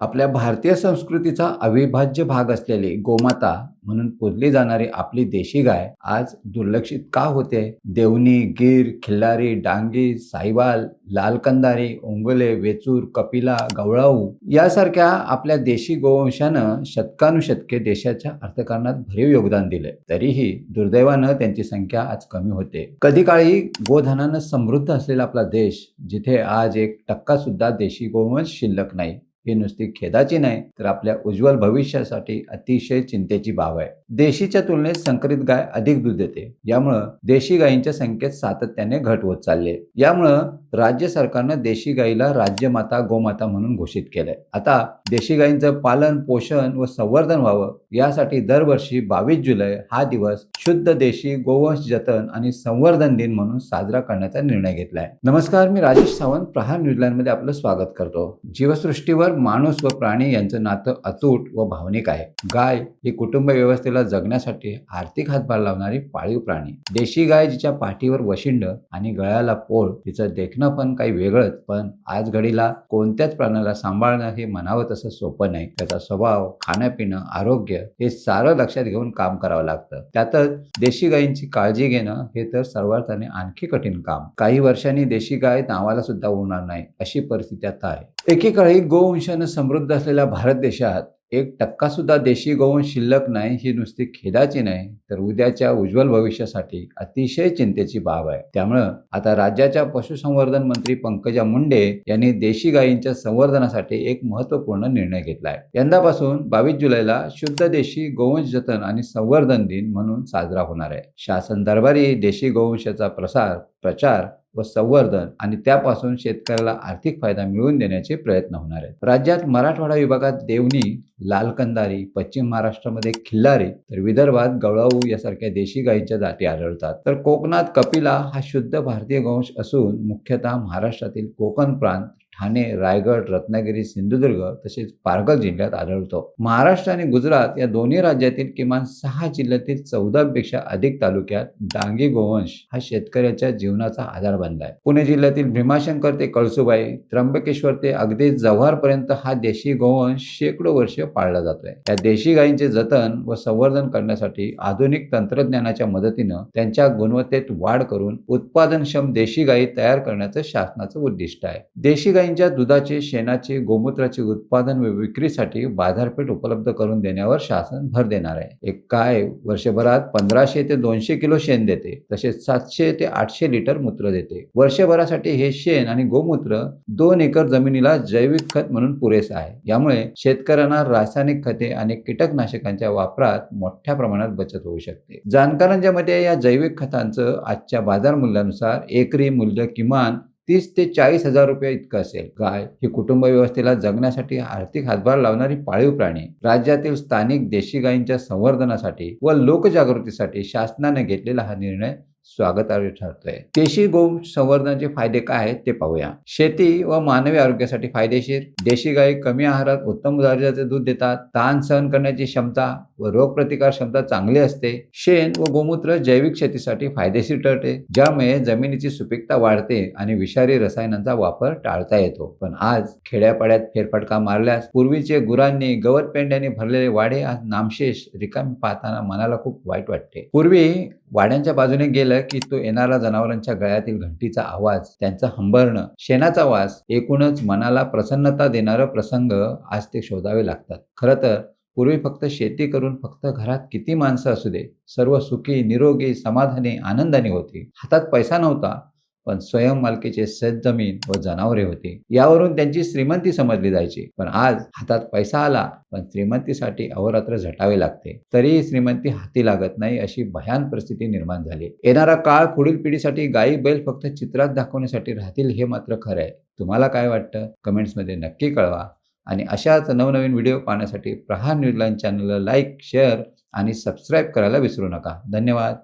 आपल्या भारतीय संस्कृतीचा अविभाज्य भाग असलेली गोमाता म्हणून पुजली जाणारी आपली देशी गाय आज दुर्लक्षित का होते? देवणी गीर खिल्लारी डांगी साहिवाल लालकंदारी ओंगोले वेचूर कपिला गवळाऊ यासारख्या आपल्या देशी गोवंशानं शतकानुशतके देशाच्या अर्थकारणात भरीव योगदान दिले. तरीही दुर्दैवानं त्यांची संख्या आज कमी होते. कधी काळी गोधनानं समृद्ध असलेला आपला देश जिथे आज एक टक्का सुद्धा देशी गोवंश शिल्लक नाही. ही नुसती खेदाची नाही तर आपल्या उज्ज्वल भविष्यासाठी अतिशय चिंतेची बाब आहे. देशीच्या तुलनेत संकरित गाय अधिक दूध देते. यामुळं देशी गायींच्या संख्येत सातत्याने घट होत चालली यामुळं राज्य सरकारनं देशी गायीला राज्यमाता गोमाता म्हणून घोषित केलंय. आता देशी गायींचं पालन पोषण व संवर्धन व्हावं यासाठी दरवर्षी बावीस जुलै हा दिवस शुद्ध देशी गोवंश जतन आणि संवर्धन दिन म्हणून साजरा करण्याचा निर्णय घेतलाय. नमस्कार मी राजेश सावंत प्रहार न्यूझीलंडमध्ये आपलं स्वागत करतो. जीवसृष्टीवर तर माणूस व प्राणी यांचं नातं अतूट व भावनिक आहे. गाय ही कुटुंब व्यवस्थेला जगण्यासाठी आर्थिक हातभार लावणारी पाळीव प्राणी. देशी गाय जिच्या पाठीवर वशिंड आणि गळ्याला पोळ तिचं देखणं पण काही वेगळंच पण आज घडीला कोणत्याच प्राण्याला सांभाळणं हे म्हणावं तसं सोपं नाही. त्याचा स्वभाव खाणं आरोग्य हे सारं लक्षात घेऊन काम करावं लागतं. त्यातच देशी गायींची काळजी घेणं हे तर सर्वार्थाने आणखी कठीण काम. काही वर्षांनी देशी गाय नावाला सुद्धा उरणार नाही अशी परिस्थिती आता आहे. एकेकाळी गोवंशानं समृद्ध असलेल्या भारत देशात एक टक्का सुद्धा देशी गोवंश शिल्लक नाही ही नुसती खेदाची नाही तर उद्याच्या उज्ज्वल भविष्यासाठी अतिशय चिंतेची बाब आहे. त्यामुळं आता राज्याच्या पशुसंवर्धन मंत्री पंकजा मुंडे यांनी देशी गायींच्या संवर्धनासाठी एक महत्त्वपूर्ण निर्णय घेतला आहे यंदापासून बावीस जुलैला शुद्ध देशी गोवंश जतन आणि संवर्धन दिन म्हणून साजरा होणार आहे. शासन दरबारी देशी गोवंशाचा प्रसार प्रचार व संवर्धन आणि त्यापासून शेतकऱ्याला आर्थिक फायदा मिळवून देण्याचे प्रयत्न होणार आहेत. राज्यात मराठवाडा विभागात देवणी लालकंदारी पश्चिम महाराष्ट्रामध्ये खिल्लारी तर विदर्भात गवळाऊ यासारख्या देशी गायींच्या जाती आढळतात. तर कोकणात कपिला हा शुद्ध भारतीय गोवंश असून मुख्यतः महाराष्ट्रातील कोकण प्रांत ठाणे रायगड रत्नागिरी सिंधुदुर्ग तसेच पालघर जिल्ह्यात आढळतो. महाराष्ट्र आणि गुजरात या दोन्ही राज्यातील किमान सहा जिल्ह्यातील चौदापेक्षा अधिक तालुक्यात डांगी गोवंश हा शेतकऱ्याच्या जीवनाचा आधार बनलाय पुणे जिल्ह्यातील भीमाशंकर ते कळसुबाई त्र्यंबकेश्वर ते अगदी जव्हारपर्यंत हा देशी गोवंश शेकडो वर्ष पाळला जातोय. या देशी गायींचे जतन व संवर्धन करण्यासाठी आधुनिक तंत्रज्ञानाच्या मदतीनं त्यांच्या गुणवत्तेत वाढ करून उत्पादनक्षम देशी गायी तयार करण्याचं शासनाचं उद्दिष्ट आहे. देशी गायींच्या दुधाचे शेणाचे गोमूत्राचे उत्पादन व विक्रीसाठी बाजारपेठ उपलब्ध करून देण्यावर शासन भर देणार आहे. एक गाय वर्षभरात पंधराशे ते दोनशे किलो शेण देते तसेच सातशे ते आठशे लिटर मूत्र देते. वर्षभरासाठी हे शेण आणि गोमूत्र दोन एकर जमिनीला जैविक खत म्हणून पुरेसं आहे. यामुळे शेतकऱ्यांना रासायनिक खते आणि कीटकनाशकांच्या वापरात मोठ्या प्रमाणात बचत होऊ शकते. जाणकारांच्या मते या जैविक खतांचं आजच्या बाजार मूल्यानुसार एकरी मूल्य किमान तीस ते चाळीस हजार रुपये इतकं असेल. गाय ही कुटुंब व्यवस्थेला जगण्यासाठी आर्थिक हातभार लावणारी पाळीव प्राणी राज्यातील स्थानिक देशी गायींच्या संवर्धनासाठी व लोकजागृतीसाठी शासनाने घेतलेला हा निर्णय स्वागतार्ह ठरतोय. देशी गो संवर्धनाचे फायदे काय आहेत ते पाहूया. शेती व मानवी आरोग्यासाठी फायदेशीर. देशी गायी कमी आहारात उत्तम दर्जाचे दूध देतात. ताण सहन करण्याची क्षमता व रोगप्रतिकार क्षमता चांगली असते. शेण व गोमूत्र जैविक शेतीसाठी फायदेशीर ठरते. ज्यामुळे जमिनीची सुपीकता वाढते आणि विषारी रसायनांचा वापर टाळता येतो. पण आज खेड्यापाड्यात फेरफटका मारल्यास पूर्वीचे गुरांनी गवत पेंड्याने भरलेले वाडे आज नामशेष रिकामी पाहताना मनाला खूप वाईट वाटते. पूर्वी वाड्यांच्या बाजूने गेले की तो येणारा जनावरांच्या गळ्यातील घंटीचा आवाज त्यांचं हंबरणं शेणाचा वास एकूणच मनाला प्रसन्नता देणारा प्रसंग आज ते शोधावे लागतात. खरं तर पूर्वी फक्त शेती करून फक्त घरात किती माणसं असू दे सर्व सुखी निरोगी समाधानी आनंदाने होती. हातात पैसा नव्हता पण स्वयं मालकीचे शेत जमीन व जनावरे होती. यावरून त्यांची श्रीमंती समजली जायची. पण आज हातात पैसा आला पण श्रीमंतीसाठी अहोरात्र झटावे लागते. तरीही श्रीमंती हाती लागत नाही अशी भयान परिस्थिती निर्माण झाली. येणारा काळ पुढील पिढीसाठी गायी बैल फक्त चित्रात दाखवण्यासाठी राहतील हे मात्र खरं आहे. तुम्हाला काय वाटतं? कमेंट्समध्ये नक्की कळवा. आणि अशाच नवनवीन व्हिडिओ पाहण्यासाठी प्रहार न्यूजलाईन चॅनलला लाईक शेअर आणि सबस्क्राईब करायला विसरू नका. धन्यवाद.